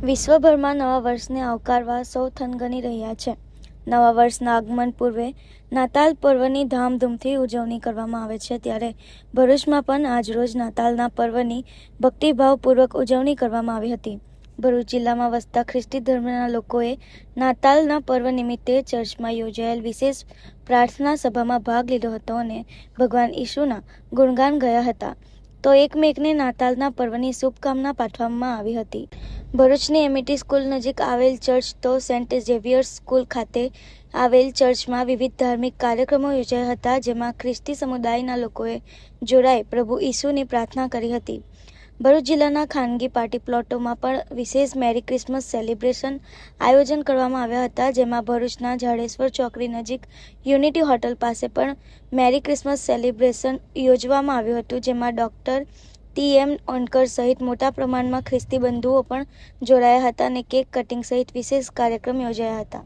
વિશ્વભરમાં નવા વર્ષને આવકારવા સૌ થનગની રહ્યા છે. નવા વર્ષના આગમન પૂર્વે નાતાલ પર્વની ધામધૂમથી ઉજવણી કરવામાં આવે છે ત્યારે ભરૂચમાં પણ આજરોજ નાતાલના પર્વની ભક્તિભાવપૂર્વક ઉજવણી કરવામાં આવી હતી. ભરૂચ જિલ્લામાં વસતા ખ્રિસ્તી ધર્મના લોકોએ નાતાલના પર્વ નિમિત્તે ચર્ચમાં યોજાયેલ વિશેષ પ્રાર્થના સભામાં ભાગ લીધો હતો અને ભગવાન ઈશુના ગુણગાન ગયા હતા. તો એકમેકને નાતાલના પર્વની શુભકામના પાઠવવામાં આવી હતી. ભરૂચની એમિટી સ્કૂલ નજીક આવેલ ચર્ચ તો સેન્ટ ઝેવિયર્સ સ્કૂલ ખાતે આવેલ ચર્ચમાં વિવિધ ધાર્મિક કાર્યક્રમો યોજાયા હતા, જેમાં ખ્રિસ્તી સમુદાયના લોકોએ જોડાઈ પ્રભુ ઈસુની પ્રાર્થના કરી હતી. ભરૂચ જિલ્લાના ખાનગી પાર્ટી પ્લોટોમાં પણ વિશેષ મેરી ક્રિસમસ સેલિબ્રેશન આયોજન કરવામાં આવ્યા હતા, જેમાં ભરૂચના જાડેશ્વર ચોકડી નજીક યુનિટી હોટલ પાસે પણ મેરી ક્રિસમસ સેલિબ્રેશન યોજવામાં આવ્યું હતું, જેમાં ડૉક્ટર ટી એમ ઓનકર સહિત મોટા પ્રમાણમાં ખ્રિસ્તી બંધુઓ પણ જોડાયા હતા અને કેક કટિંગ સહિત વિશેષ કાર્યક્રમ યોજાયા હતા.